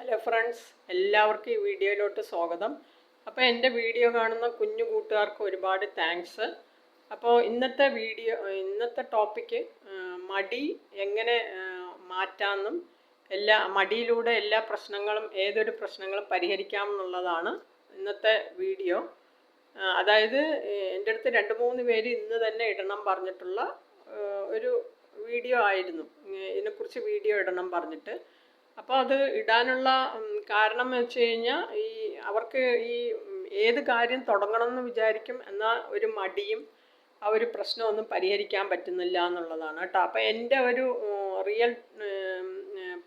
Hello friends എല്ലാവർക്കും ഈ വീഡിയോയിലോട്ട് സ്വാഗതം. അപ്പോൾ എന്റെ വീഡിയോ കാണുന്ന കുഞ്ഞു കൂട്ടുകാർക്ക് ഒരുപാട് താങ്ക്സ് അപ്പോൾ ഇന്നത്തെ വീഡിയോ ഇന്നത്തെ ടോപ്പിക്ക് മടി എങ്ങനെ മാറ്റാമെന്നും എല്ലാ മടിയിലൂടെ എല്ലാ പ്രശ്നങ്ങളും ഏതൊരു പ്രശ്നങ്ങളും പരിഹരിക്കാമെന്നുള്ളതാണ് ഇന്നത്തെ വീഡിയോ. അതായത് എന്റെ അടുത്ത് രണ്ട് മൂന്ന് പേര് ഇന്ന് തന്നെ ഇടണം പറഞ്ഞിട്ടുള്ള ഒരു വീഡിയോ ആയിരുന്നു. ഇതിനെക്കുറിച്ച് വീഡിയോ ഇടണം പറഞ്ഞിട്ട്. അപ്പോൾ അത് ഇടാനുള്ള കാരണം എന്ന് വെച്ച് കഴിഞ്ഞാൽ ഈ അവർക്ക് ഈ ഏത് കാര്യം തുടങ്ങണം എന്ന് വിചാരിക്കും എന്നാൽ ഒരു മടിയും ആ ഒരു പ്രശ്നമൊന്നും പരിഹരിക്കാൻ പറ്റുന്നില്ല എന്നുള്ളതാണ് കേട്ടോ. അപ്പോൾ എന്റെ ഒരു റിയൽ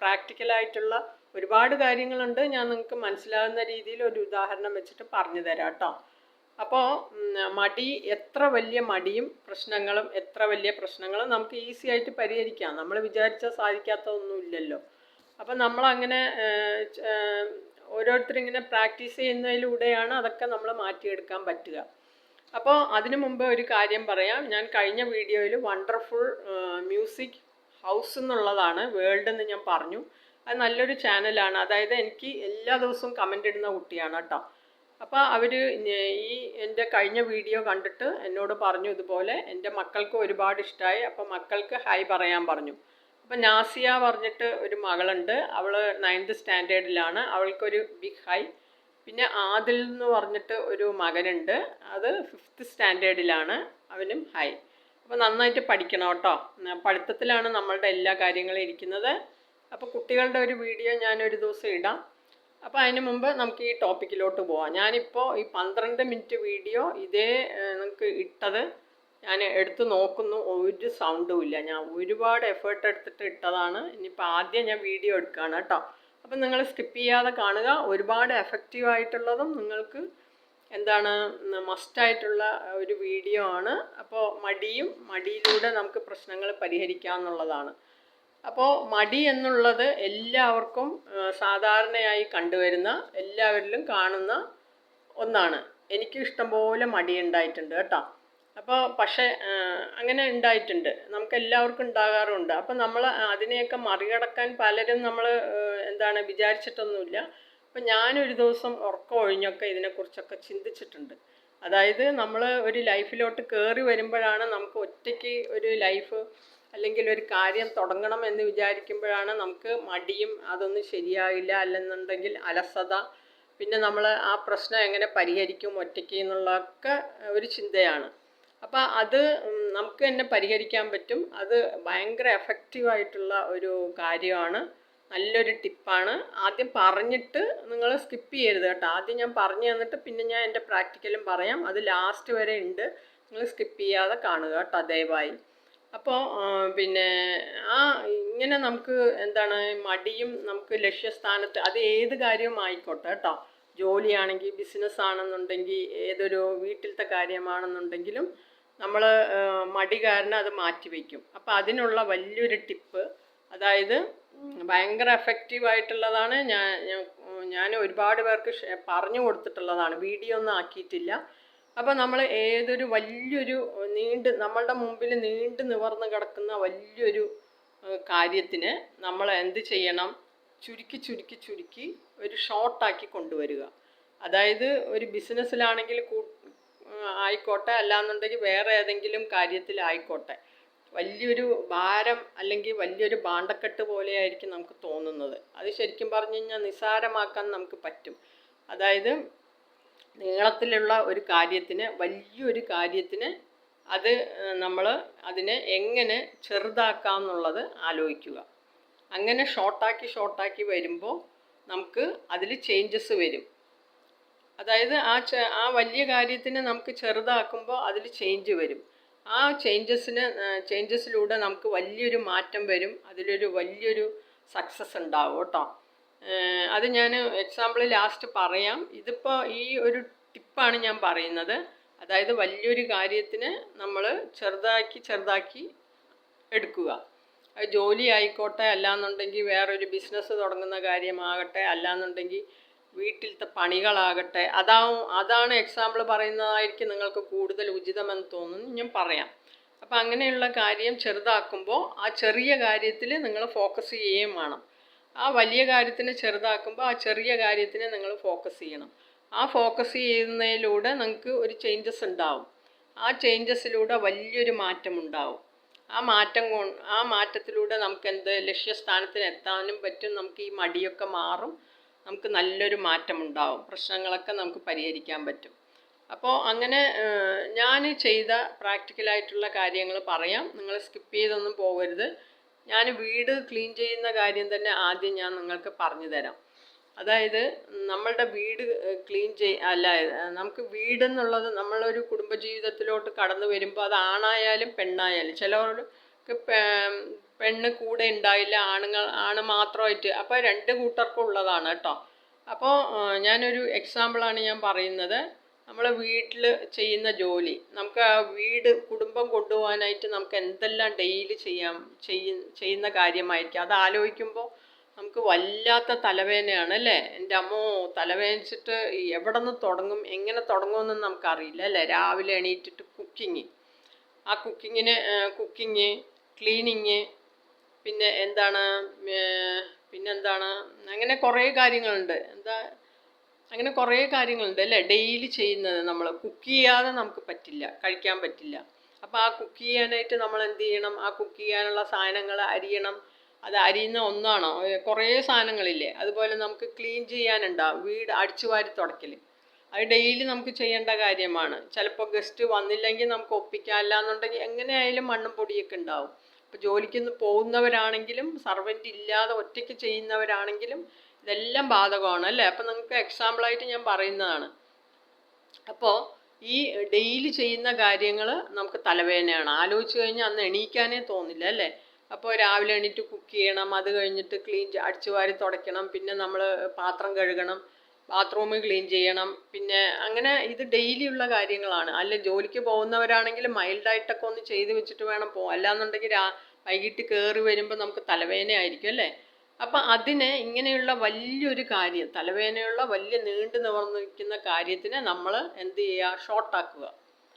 പ്രാക്ടിക്കലായിട്ടുള്ള ഒരുപാട് കാര്യങ്ങളുണ്ട്. ഞാൻ നിങ്ങൾക്ക് മനസ്സിലാകുന്ന രീതിയിൽ ഒരു ഉദാഹരണം വെച്ചിട്ട് പറഞ്ഞു തരാം കേട്ടോ. അപ്പോൾ മടി എത്ര വലിയ മടിയും പ്രശ്നങ്ങളും എത്ര വലിയ പ്രശ്നങ്ങളും നമുക്ക് ഈസി ആയിട്ട് പരിഹരിക്കാം. നമ്മൾ വിചാരിച്ചാൽ സാധിക്കാത്തതൊന്നുമില്ലല്ലോ അപ്പം നമ്മളങ്ങനെ ഓരോരുത്തരിങ്ങനെ പ്രാക്ടീസ് ചെയ്യുന്നതിലൂടെയാണ് അതൊക്കെ നമ്മൾ മാറ്റിയെടുക്കാൻ പറ്റുക. അപ്പോൾ അതിനു മുമ്പ് ഒരു കാര്യം പറയാം. ഞാൻ കഴിഞ്ഞ വീഡിയോയിൽ വണ്ടർഫുൾ മ്യൂസിക് ഹൗസ് എന്നുള്ളതാണ് വേൾഡ് എന്ന് ഞാൻ പറഞ്ഞു. അത് നല്ലൊരു ചാനലാണ്. അതായത് എനിക്ക് എല്ലാ ദിവസവും കമന്റ് ഇടുന്ന കുട്ടിയാണ് കേട്ടോ. അപ്പോൾ അവർ ഈ എന്റെ കഴിഞ്ഞ വീഡിയോ കണ്ടിട്ട് എന്നോട് പറഞ്ഞു ഇതുപോലെ എന്റെ മക്കൾക്ക് ഒരുപാട് ഇഷ്ടമായി അപ്പോൾ മക്കൾക്ക് ഹായ് പറയാൻ പറഞ്ഞു. അപ്പോൾ നാസിയ പറഞ്ഞിട്ട് ഒരു മകളുണ്ട്. അവൾ നയൻത് സ്റ്റാൻഡേർഡിലാണ്. അവൾക്കൊരു ബിഗ് ഹൈ പിന്നെ ആദിൽ എന്ന് പറഞ്ഞിട്ട് ഒരു മകനുണ്ട്. അത് ഫിഫ്ത്ത് സ്റ്റാൻഡേർഡിലാണ്. അവനും ഹൈ അപ്പോൾ നന്നായിട്ട് പഠിക്കണം കേട്ടോ. പഠിത്തത്തിലാണ് നമ്മളുടെ എല്ലാ കാര്യങ്ങളും ഇരിക്കുന്നത്. അപ്പോൾ കുട്ടികളുടെ ഒരു വീഡിയോ ഞാൻ ഒരു ദിവസം ഇടാം. അപ്പോൾ അതിന് മുമ്പ് നമുക്ക് ഈ ടോപ്പിക്കിലോട്ട് പോവാം. ഞാനിപ്പോൾ ഈ പന്ത്രണ്ട് മിനിറ്റ് വീഡിയോ ഇതേ നമുക്ക് ഇട്ടത് ഞാൻ എടുത്ത് നോക്കുന്നു. ഒരു സൗണ്ടും ഇല്ല. ഞാൻ ഒരുപാട് എഫേർട്ട് എടുത്തിട്ട് ഇട്ടതാണ്. ഇനിയിപ്പോൾ ആദ്യം ഞാൻ വീഡിയോ എടുക്കുകയാണ് കേട്ടോ. അപ്പം നിങ്ങൾ സ്കിപ്പ് ചെയ്യാതെ കാണുക. ഒരുപാട് എഫക്റ്റീവ് ആയിട്ടുള്ളതും നിങ്ങൾക്ക് എന്താണ് മസ്റ്റായിട്ടുള്ള ഒരു വീഡിയോ ആണ്. അപ്പോൾ മടിയും മടിയിലൂടെ നമുക്ക് പ്രശ്നങ്ങൾ പരിഹരിക്കാമെന്നുള്ളതാണ് അപ്പോൾ മടി എന്നുള്ളത് എല്ലാവർക്കും സാധാരണയായി കണ്ടുവരുന്ന എല്ലാവരിലും കാണുന്ന ഒന്നാണ്. എനിക്ക് ഇഷ്ടംപോലെ മടി ഉണ്ടായിട്ടുണ്ട് കേട്ടോ. അപ്പോൾ പക്ഷേ അങ്ങനെ ഉണ്ടായിട്ടുണ്ട്. നമുക്ക് എല്ലാവർക്കും ഉണ്ടാകാറുണ്ട് അപ്പോൾ നമ്മൾ അതിനെയൊക്കെ മറികടക്കാൻ പലരും നമ്മൾ എന്താണ് വിചാരിച്ചിട്ടൊന്നുമില്ല. അപ്പം ഞാനൊരു ദിവസം ഉറക്കം ഒഴിഞ്ഞൊക്കെ ഇതിനെക്കുറിച്ചൊക്കെ ചിന്തിച്ചിട്ടുണ്ട്. അതായത് നമ്മൾ ഒരു ലൈഫിലോട്ട് കയറി വരുമ്പോഴാണ് നമുക്ക് ഒറ്റയ്ക്ക് ഒരു ലൈഫ് അല്ലെങ്കിൽ ഒരു കാര്യം തുടങ്ങണം എന്ന് വിചാരിക്കുമ്പോഴാണ് നമുക്ക് മടിയും അതൊന്നും ശരിയായില്ല അല്ലെന്നുണ്ടെങ്കിൽ അലസത. പിന്നെ നമ്മൾ ആ പ്രശ്നം എങ്ങനെ പരിഹരിക്കും ഒറ്റയ്ക്ക് എന്നുള്ളതൊക്കെ ഒരു ചിന്തയാണ്. അപ്പോൾ അത് നമുക്ക് തന്നെ പരിഹരിക്കാൻ പറ്റും. അത് ഭയങ്കര എഫക്റ്റീവായിട്ടുള്ള ഒരു കാര്യമാണ്. നല്ലൊരു ടിപ്പാണ് ആദ്യം പറഞ്ഞിട്ട് നിങ്ങൾ സ്കിപ്പ് ചെയ്യരുത് കേട്ടോ. ആദ്യം ഞാൻ പറഞ്ഞു തന്നിട്ട് പിന്നെ ഞാൻ എന്റെ പ്രാക്ടിക്കലും പറയാം. അത് ലാസ്റ്റ് വരെ ഉണ്ട്. നിങ്ങൾ സ്കിപ്പ് ചെയ്യാതെ കാണുക കേട്ടോ ദയവായി. അപ്പോൾ പിന്നെ ആ ഇങ്ങനെ നമുക്ക് എന്താണ് മടിയും നമുക്ക് ലക്ഷ്യസ്ഥാനത്ത് അത് ഏത് കാര്യവും ആയിക്കോട്ടെ കേട്ടോ. ജോലിയാണെങ്കിൽ ബിസിനസ് ആണെന്നുണ്ടെങ്കിൽ ഏതൊരു വീട്ടിലത്തെ കാര്യമാണെന്നുണ്ടെങ്കിലും നമ്മൾ മടി കാരണം അത് മാറ്റിവെക്കും അപ്പോൾ അതിനുള്ള വലിയൊരു ടിപ്പ് അതായത് ഭയങ്കര എഫക്റ്റീവ് ആയിട്ടുള്ളതാണ് ഞാൻ ഞാൻ- ഒരുപാട് പേർക്ക് പറഞ്ഞു കൊടുത്തിട്ടുള്ളതാണ്. വീഡിയോ ഒന്നും ആക്കിയിട്ടില്ല. അപ്പോൾ നമ്മൾ ഏതൊരു വലിയൊരു നീണ്ട് നമ്മളുടെ മുമ്പിൽ നീണ്ട് നിവർന്ന് കിടക്കുന്ന വലിയൊരു കാര്യത്തിന് നമ്മൾ എന്ത് ചെയ്യണം? ചുരുക്കി ചുരുക്കി ചുരുക്കി ഒരു ഷോർട്ടാക്കി കൊണ്ടുവരിക. അതായത് ഒരു ബിസിനസ്സിലാണെങ്കിൽ കൂ ആയിക്കോട്ടെ അല്ലാന്നുണ്ടെങ്കിൽ വേറെ ഏതെങ്കിലും കാര്യത്തിലായിക്കോട്ടെ വലിയൊരു ഭാരം അല്ലെങ്കിൽ വലിയൊരു ഭാണ്ഡക്കെട്ട് പോലെയായിരിക്കും നമുക്ക് തോന്നുന്നത്. അത് ശരിക്കും പറഞ്ഞു കഴിഞ്ഞാൽ നിസാരമാക്കാൻ നമുക്ക് പറ്റും. അതായത് നീളത്തിലുള്ള ഒരു കാര്യത്തിന് വലിയൊരു കാര്യത്തിന് അത് നമ്മൾ അതിനെ എങ്ങനെ ചെറുതാക്കാം എന്നുള്ളത് ആലോചിക്കുക. അങ്ങനെ ഷോർട്ടാക്കി ഷോർട്ടാക്കി വരുമ്പോൾ നമുക്ക് അതിൽ ചേഞ്ചസ് വരും. അതായത് ആ ആ വലിയ കാര്യത്തിനെ നമുക്ക് ചെറുതാക്കുമ്പോൾ അതിൽ ചേഞ്ച് വരും. ആ ചേഞ്ചസിന് ചേഞ്ചസിലൂടെ നമുക്ക് വലിയൊരു മാറ്റം വരും. അതിലൊരു വലിയൊരു സക്സസ് ഉണ്ടാവും കേട്ടോ. അത് ഞാൻ എക്സാമ്പിൾ ലാസ്റ്റ് പറയാം. ഇതിപ്പോൾ ഈ ഒരു ടിപ്പാണ് ഞാൻ പറയുന്നത്. അതായത് വലിയൊരു കാര്യത്തിന് നമ്മൾ ചെറുതാക്കി ചെറുതാക്കി എടുക്കുക. ജോലി ആയിക്കോട്ടെ അല്ലാന്നുണ്ടെങ്കിൽ വേറൊരു ബിസിനസ് തുടങ്ങുന്ന കാര്യമാകട്ടെ അല്ലാന്നുണ്ടെങ്കിൽ വീട്ടിലത്തെ പണികളാകട്ടെ. അതാവും അതാണ് എക്സാമ്പിൾ പറയുന്നതായിരിക്കും നിങ്ങൾക്ക് കൂടുതൽ ഉചിതമെന്ന് തോന്നുന്നു. ഞാൻ പറയാം. അപ്പം അങ്ങനെയുള്ള കാര്യം ചെറുതാക്കുമ്പോൾ ആ ചെറിയ കാര്യത്തിൽ നിങ്ങൾ ഫോക്കസ് ചെയ്യുകയും വേണം. ആ വലിയ കാര്യത്തിനെ ചെറുതാക്കുമ്പോൾ ആ ചെറിയ കാര്യത്തിനെ നിങ്ങൾ ഫോക്കസ് ചെയ്യണം. ആ ഫോക്കസ് ചെയ്യുന്നതിലൂടെ നിങ്ങൾക്ക് ഒരു ചേഞ്ചസ് ഉണ്ടാവും. ആ ചേഞ്ചസിലൂടെ വലിയൊരു മാറ്റം ഉണ്ടാവും ആ മാറ്റം ആ മാറ്റത്തിലൂടെ നമുക്ക് എന്ത് ലക്ഷ്യസ്ഥാനത്തിന് എത്താനും പറ്റും. നമുക്ക് ഈ മടിയൊക്കെ മാറും. നമുക്ക് നല്ലൊരു മാറ്റം ഉണ്ടാവും പ്രശ്നങ്ങളൊക്കെ നമുക്ക് പരിഹരിക്കാൻ പറ്റും. അപ്പോൾ അങ്ങനെ ഞാൻ ചെയ്ത പ്രാക്ടിക്കലായിട്ടുള്ള കാര്യങ്ങൾ പറയാം. നിങ്ങൾ സ്കിപ്പ് ചെയ്തൊന്നും പോകരുത്. ഞാൻ വീട് ക്ലീൻ ചെയ്യുന്ന കാര്യം തന്നെ ആദ്യം ഞാൻ നിങ്ങൾക്ക് പറഞ്ഞു തരാം. അതായത് നമ്മളുടെ വീട് ക്ലീൻ ചെയ് അല്ല നമുക്ക് വീടെന്നുള്ളത് നമ്മളൊരു കുടുംബജീവിതത്തിലോട്ട് കടന്നു വരുമ്പോൾ അത് ആണായാലും പെണ്ണായാലും. ചിലവർക്ക് പെണ്ണ് കൂടെ ഉണ്ടായില്ല ആണുങ്ങൾ ആണ് മാത്രമായിട്ട്. അപ്പോൾ രണ്ട് കൂട്ടർക്കും ഉള്ളതാണ് കേട്ടോ. അപ്പോൾ ഞാനൊരു എക്സാമ്പിളാണ് ഞാൻ പറയുന്നത്. നമ്മൾ വീട്ടിൽ ചെയ്യുന്ന ജോലി. നമുക്ക് ആ വീട് കുടുംബം കൊണ്ടുപോകാനായിട്ട് നമുക്ക് എന്തെല്ലാം ഡെയിലി ചെയ്യാം ചെയ്യുന്ന കാര്യമായിരിക്കും. അത് ആലോചിക്കുമ്പോൾ നമുക്ക് വല്ലാത്ത തലവേദനയാണ് അല്ലേ? എന്റെ അമ്മോ തലവേദനിച്ചിട്ട് എവിടെ നിന്ന് തുടങ്ങും എങ്ങനെ തുടങ്ങുമെന്ന് നമുക്കറിയില്ല അല്ലേ? രാവിലെ എണീറ്റിട്ട് കുക്കിങ്. ആ കുക്കിങ്ങിന് കുക്കിങ് ക്ലീനിങ് പിന്നെ എന്താണ് പിന്നെന്താണ് അങ്ങനെ കുറേ കാര്യങ്ങളുണ്ട്. എന്താ അങ്ങനെ കുറേ കാര്യങ്ങളുണ്ട് അല്ലേ? ഡെയിലി ചെയ്യുന്നത് നമ്മൾ. കുക്ക് ചെയ്യാതെ നമുക്ക് പറ്റില്ല കഴിക്കാൻ പറ്റില്ല. അപ്പോൾ ആ കുക്ക് ചെയ്യാനായിട്ട് നമ്മൾ എന്ത് ചെയ്യണം? ആ കുക്ക് ചെയ്യാനുള്ള സാധനങ്ങൾ അരിയണം അത് അരിയുന്ന ഒന്നാണോ? കുറേ സാധനങ്ങളില്ലേ? അതുപോലെ നമുക്ക് ക്ലീൻ ചെയ്യാനുണ്ടാവും വീട് അടിച്ചു വാരി തുടക്കൽ അത് ഡെയിലി നമുക്ക് ചെയ്യേണ്ട കാര്യമാണ്. ചിലപ്പോൾ ഗസ്റ്റ് വന്നില്ലെങ്കിൽ നമുക്ക് ഒപ്പിക്കാമല്ല എന്നുണ്ടെങ്കിൽ എങ്ങനെയായാലും മണ്ണും പൊടിയൊക്കെ ഉണ്ടാവും. ഇപ്പോൾ ജോലിക്ക് പോകുന്നവരാണെങ്കിലും സർവന്റ് ഇല്ലാതെ ഒറ്റയ്ക്ക് ചെയ്യുന്നവരാണെങ്കിലും ഇതെല്ലാം ബാധകമാണ് അല്ലേ? അപ്പം നിങ്ങൾക്ക് എക്സാമ്പിളായിട്ട് ഞാൻ പറയുന്നതാണ്. അപ്പോൾ ഈ ഡെയിലി ചെയ്യുന്ന കാര്യങ്ങൾ നമുക്ക് തലവേദനയാണ്. ആലോചിച്ച് കഴിഞ്ഞാൽ അന്ന് എണീക്കാനേ തോന്നില്ല അല്ലേ? അപ്പോൾ രാവിലെ എണീറ്റ് കുക്ക് ചെയ്യണം അത് കഴിഞ്ഞിട്ട് ക്ലീൻ അടിച്ചു വാരി തുടയ്ക്കണം പിന്നെ നമ്മൾ പാത്രം കഴുകണം ബാത്റൂം ക്ലീൻ ചെയ്യണം പിന്നെ അങ്ങനെ ഇത് ഡെയിലി ഉള്ള കാര്യങ്ങളാണ്. അല്ല ജോലിക്ക് പോകുന്നവരാണെങ്കിൽ മൈൽഡായിട്ടൊക്കെ ഒന്ന് ചെയ്ത് വെച്ചിട്ട് വേണം പോകാം അല്ലാന്നുണ്ടെങ്കിൽ രാ വൈകിട്ട് കയറി വരുമ്പോൾ നമുക്ക് തലവേദന ആയിരിക്കും അല്ലേ? അപ്പം അതിനെ ഇങ്ങനെയുള്ള വലിയൊരു കാര്യം തലവേദനയുള്ള വലിയ നീണ്ടു നിവർന്നിരിക്കുന്ന കാര്യത്തിനെ നമ്മൾ എന്ത് ചെയ്യുക? ഷോർട്ടാക്കുക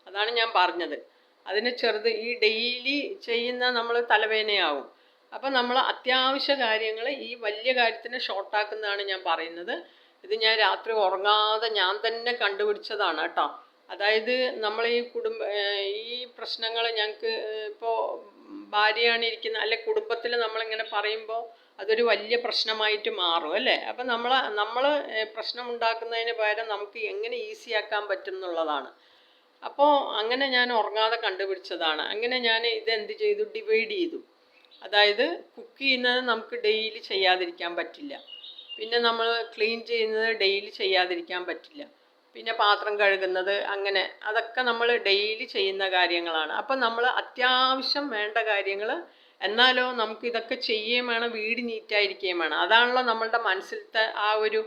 അതാണ് ഞാൻ പറഞ്ഞത്. അതിന് ചെറുത് ഈ ഡെയിലി ചെയ്യുന്ന നമ്മൾ തലവേദനയാവും. അപ്പം നമ്മൾ അത്യാവശ്യ കാര്യങ്ങൾ ഈ വലിയ കാര്യത്തിനെ ഷോർട്ടാക്കുന്നതാണ് ഞാൻ പറയുന്നത്. ഇത് ഞാൻ രാത്രി ഉറങ്ങാതെ ഞാൻ തന്നെ കണ്ടുപിടിച്ചതാണ് കേട്ടോ. അതായത് നമ്മൾ ഈ കുടുംബ ഈ പ്രശ്നങ്ങൾ ഞങ്ങൾക്ക് ഇപ്പോൾ ഭാര്യയാണ് ഇരിക്കുന്നത് അല്ലെ കുടുംബത്തിൽ നമ്മളിങ്ങനെ പറയുമ്പോൾ അതൊരു വലിയ പ്രശ്നമായിട്ട് മാറും അല്ലേ? അപ്പം നമ്മൾ നമ്മൾ പ്രശ്നമുണ്ടാക്കുന്നതിന് പകരം നമുക്ക് എങ്ങനെ ഈസിയാക്കാൻ പറ്റും എന്നുള്ളതാണ്. അപ്പോൾ അങ്ങനെ ഞാൻ ഉറങ്ങാതെ കണ്ടുപിടിച്ചതാണ്. അങ്ങനെ ഞാൻ ഇത് എന്ത് ചെയ്തു? ഡിവൈഡ് ചെയ്തു. അതായത് കുക്ക് ചെയ്യുന്നത് നമുക്ക് ഡെയിലി ചെയ്യാതിരിക്കാൻ പറ്റില്ല. പിന്നെ നമ്മൾ ക്ലീൻ ചെയ്യുന്നത് ഡെയിലി ചെയ്യാതിരിക്കാൻ പറ്റില്ല. പിന്നെ പാത്രം കഴുകുന്നത് അങ്ങനെ അതൊക്കെ നമ്മൾ ഡെയിലി ചെയ്യുന്ന കാര്യങ്ങളാണ്. അപ്പം നമ്മൾ അത്യാവശ്യം വേണ്ട കാര്യങ്ങൾ എന്നാലോ നമുക്ക് ഇതൊക്കെ ചെയ്യുകയും വേണം വീട് നീറ്റായിരിക്കുകയും വേണം. അതാണല്ലോ നമ്മളുടെ മനസ്സിലത്തെ ആ ഒരു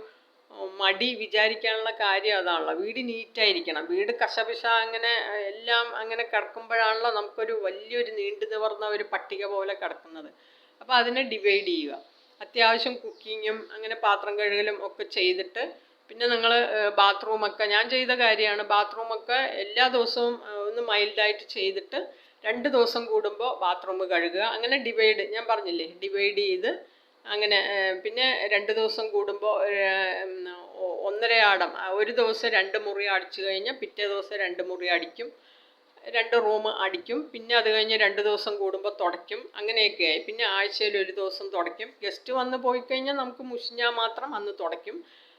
മടി വിചാരിക്കാനുള്ള കാര്യം അതാണല്ലോ. വീട് നീറ്റായിരിക്കണം. വീട് കശപിശ അങ്ങനെ എല്ലാം അങ്ങനെ കിടക്കുമ്പോഴാണല്ലോ നമുക്കൊരു വലിയൊരു നീണ്ടു നിവർന്ന ഒരു പട്ടിക പോലെ കിടക്കുന്നത്. അപ്പോൾ അതിനെ ഡിവൈഡ് ചെയ്യുക. അത്യാവശ്യം കുക്കിങ്ങും അങ്ങനെ പാത്രം കഴുകലും ഒക്കെ ചെയ്തിട്ട് പിന്നെ നിങ്ങൾ ബാത്റൂമൊക്കെ ഞാൻ ചെയ്ത കാര്യമാണ് ബാത്റൂമൊക്കെ എല്ലാ ദിവസവും ഒന്ന് മൈൽഡായിട്ട് ചെയ്തിട്ട് രണ്ട് ദിവസം കൂടുമ്പോൾ ബാത്റൂം കഴുകുക. അങ്ങനെ ഡിവൈഡ് ഞാൻ പറഞ്ഞില്ലേ ഡിവൈഡ് ചെയ്ത് അങ്ങനെ പിന്നെ രണ്ട് ദിവസം കൂടുമ്പോൾ ഒന്നര ആടം. ഒരു ദിവസം രണ്ട് മുറി അടിച്ചു കഴിഞ്ഞാൽ പിറ്റേ ദിവസം രണ്ട് മുറി അടിക്കും. രണ്ട് റൂം അടിക്കും. പിന്നെ അത് കഴിഞ്ഞ് രണ്ട് ദിവസം കൂടുമ്പോൾ തുടയ്ക്കും. അങ്ങനെയൊക്കെയായി പിന്നെ ആഴ്ചയിൽ ഒരു ദിവസം തുടയ്ക്കും. ഗസ്റ്റ് വന്ന് പോയി കഴിഞ്ഞാൽ നമുക്ക് മുഷിഞ്ഞാൽ മാത്രം അന്ന് തുടയ്ക്കും.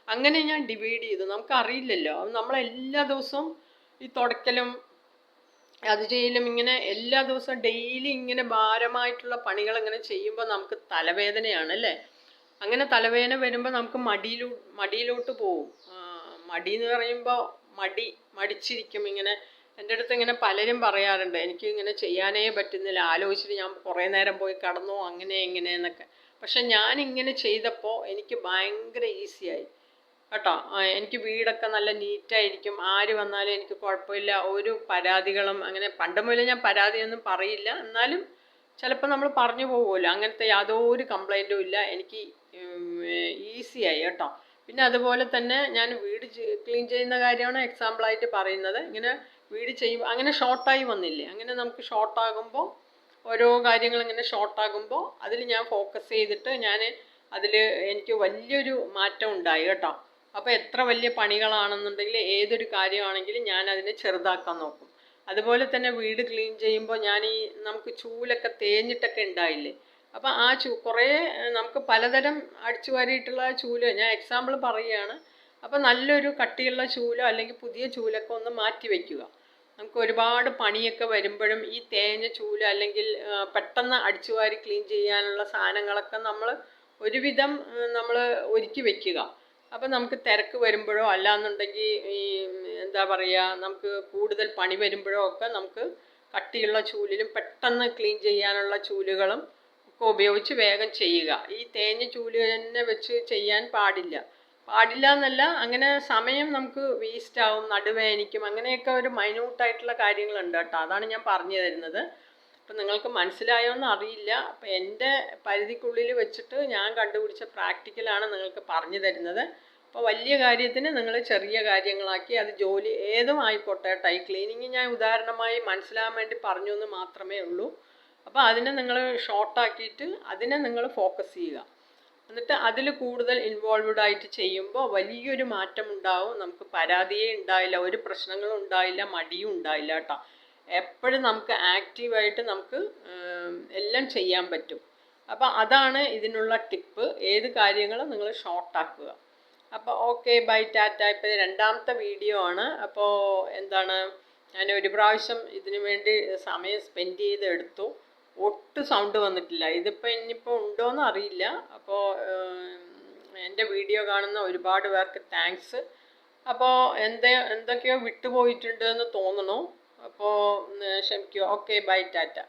അങ്ങനെ ഞാൻ ഡിവൈഡ് ചെയ്തു. നമുക്ക് അറിയില്ലല്ലോ അത് നമ്മൾ എല്ലാ ദിവസവും ഈ തുടയ്ക്കലും അത് ചെയ്യലും ഇങ്ങനെ എല്ലാ ദിവസവും ഡെയിലി ഇങ്ങനെ ഭാരമായിട്ടുള്ള പണികൾ ഇങ്ങനെ ചെയ്യുമ്പോൾ നമുക്ക് തലവേദനയാണ് അല്ലേ? അങ്ങനെ തലവേദന വരുമ്പോൾ നമുക്ക് മടിയിലൂ മടിയിലോട്ട് പോവും. മടി എന്ന് പറയുമ്പോൾ മടി മടിച്ചിരിക്കും ഇങ്ങനെ. എന്റെ അടുത്ത് ഇങ്ങനെ പലരും പറയാറുണ്ട് എനിക്ക് ഇങ്ങനെ ചെയ്യാനേ പറ്റുന്നില്ല ആലോചിച്ചിട്ട് ഞാൻ കുറേ നേരം പോയി കടന്നു അങ്ങനെ ഇങ്ങനെ എന്നൊക്കെ. പക്ഷെ ഞാൻ ഇങ്ങനെ ചെയ്തപ്പോൾ എനിക്ക് ഭയങ്കര ഈസിയായി കേട്ടോ? എനിക്ക് വീടൊക്കെ നല്ല നീറ്റായിരിക്കും. ആര് വന്നാലും എനിക്ക് കുഴപ്പമില്ല. ഒരു പരാതികളും അങ്ങനെ പണ്ട് മുതലേ ഞാൻ പരാതിയൊന്നും പറയില്ല. എന്നാലും ചിലപ്പോൾ നമ്മൾ പറഞ്ഞു പോകുമല്ലോ അങ്ങനത്തെ യാതൊരു കംപ്ലൈന്റും ഇല്ല. എനിക്ക് ഈസിയായി കേട്ടോ. പിന്നെ അതുപോലെ തന്നെ ഞാൻ വീട് ക്ലീൻ ചെയ്യുന്ന കാര്യമാണ് എക്സാമ്പിളായിട്ട് പറയുന്നത്. ഇങ്ങനെ വീട് ചെയ്യും അങ്ങനെ ഷോർട്ടായി വന്നില്ലേ? അങ്ങനെ നമുക്ക് ഷോർട്ടാകുമ്പോൾ ഓരോ കാര്യങ്ങൾ ഇങ്ങനെ ഷോർട്ടാകുമ്പോൾ അതിൽ ഞാൻ ഫോക്കസ് ചെയ്തിട്ട് ഞാൻ അതിൽ എനിക്ക് വലിയൊരു മാറ്റം ഉണ്ടായി കേട്ടോ. അപ്പോൾ എത്ര വലിയ പണികളാണെന്നുണ്ടെങ്കിൽ ഏതൊരു കാര്യമാണെങ്കിലും ഞാൻ അതിനെ ചെറുതാക്കാൻ നോക്കും. അതുപോലെ തന്നെ വീട് ക്ലീൻ ചെയ്യുമ്പോൾ ഞാൻ ഈ നമുക്ക് ചൂലൊക്കെ തേഞ്ഞിട്ടൊക്കെ ഉണ്ടായില്ലേ? അപ്പോൾ ആ ചൂ കുറേ നമുക്ക് പലതരം അടിച്ചു വാരിയിട്ടുള്ള ചൂൽ ഞാൻ എക്സാമ്പിൾ പറയുകയാണ്. അപ്പോൾ നല്ലൊരു കട്ടിയുള്ള ചൂലോ അല്ലെങ്കിൽ പുതിയ ചൂലൊക്കെ ഒന്ന് മാറ്റി വയ്ക്കുക നമുക്ക് ഒരുപാട് പണിയൊക്കെ വരുമ്പോഴും ഈ തേഞ്ഞ ചൂൽ അല്ലെങ്കിൽ പെട്ടെന്ന് അടിച്ചു വാരി ക്ലീൻ ചെയ്യാനുള്ള സാധനങ്ങളൊക്കെ നമ്മൾ ഒരുവിധം നമ്മൾ ഒരുക്കി വെക്കുക. അപ്പം നമുക്ക് തിരക്ക് വരുമ്പോഴോ അല്ലാന്നുണ്ടെങ്കിൽ ഈ എന്താ പറയുക നമുക്ക് കൂടുതൽ പണി വരുമ്പോഴോ ഒക്കെ നമുക്ക് കട്ടിയുള്ള ചൂലിലും പെട്ടെന്ന് ക്ലീൻ ചെയ്യാനുള്ള ചൂലുകളും ഒക്കെ ഉപയോഗിച്ച് വേഗം ചെയ്യുക. ഈ തേഞ്ഞ ചൂൽ തന്നെ വെച്ച് ചെയ്യാൻ പാടില്ല. പാടില്ല എന്നല്ല അങ്ങനെ സമയം നമുക്ക് വേസ്റ്റ് ആവും നടുവേനിക്കും അങ്ങനെയൊക്കെ ഒരു മൈന്യൂട്ടായിട്ടുള്ള കാര്യങ്ങളുണ്ട് കേട്ടോ. അതാണ് ഞാൻ പറഞ്ഞു തരുന്നത്. അപ്പം നിങ്ങൾക്ക് മനസ്സിലായോ എന്ന് അറിയില്ല അപ്പം എന്റെ പരിധിക്കുള്ളിൽ വെച്ചിട്ട് ഞാൻ കണ്ടുപിടിച്ച പ്രാക്ടിക്കലാണ് നിങ്ങൾക്ക് പറഞ്ഞു തരുന്നത്. അപ്പോൾ വലിയ കാര്യത്തിന് നിങ്ങൾ ചെറിയ കാര്യങ്ങളാക്കി അത് ജോലി ഏതും ആയിക്കോട്ടെ. ടൈ ക്ലീനിങ് ഞാൻ ഉദാഹരണമായി മനസ്സിലാകാൻ വേണ്ടി പറഞ്ഞു എന്ന് മാത്രമേ ഉള്ളൂ. അപ്പോൾ അതിനെ നിങ്ങൾ ഷോർട്ടാക്കിയിട്ട് അതിനെ നിങ്ങൾ ഫോക്കസ് ചെയ്യുക. എന്നിട്ട് അതിൽ കൂടുതൽ ഇൻവോൾവ്ഡ് ആയിട്ട് ചെയ്യുമ്പോൾ വലിയൊരു മാറ്റം ഉണ്ടാവും. നമുക്ക് പരാതിയേ ഉണ്ടായില്ല ഒരു പ്രശ്നങ്ങളും ഉണ്ടായില്ല മടിയും ഉണ്ടായില്ല കേട്ടോ. എപ്പോഴും നമുക്ക് ആക്റ്റീവായിട്ട് നമുക്ക് എല്ലാം ചെയ്യാൻ പറ്റും. അപ്പോൾ അതാണ് ഇതിനുള്ള ടിപ്പ്. ഏത് കാര്യങ്ങളും നിങ്ങൾ ഷോർട്ടാക്കുക. അപ്പോൾ ഓക്കെ ബൈ ടാറ്റ. ഇപ്പോൾ രണ്ടാമത്തെ വീഡിയോ ആണ്. അപ്പോൾ എന്താണ് ഞാൻ ഒരു പ്രാവശ്യം ഇതിനു വേണ്ടി സമയം സ്പെൻഡ് ചെയ്ത് എടുത്തു ഒട്ടും സൗണ്ട് വന്നിട്ടില്ല. ഇതിപ്പോൾ ഇനിയിപ്പോൾ ഉണ്ടോയെന്ന് അറിയില്ല. അപ്പോൾ എന്റെ വീഡിയോ കാണുന്ന ഒരുപാട് പേർക്ക് താങ്ക്സ് അപ്പോൾ എന്ത് എന്തൊക്കെയോ വിട്ടുപോയിട്ടുണ്ട് എന്ന് തോന്നുന്നു. അപ്പോൾ ക്ഷമിക്കുക ഓക്കെ ബൈ ടാറ്റ.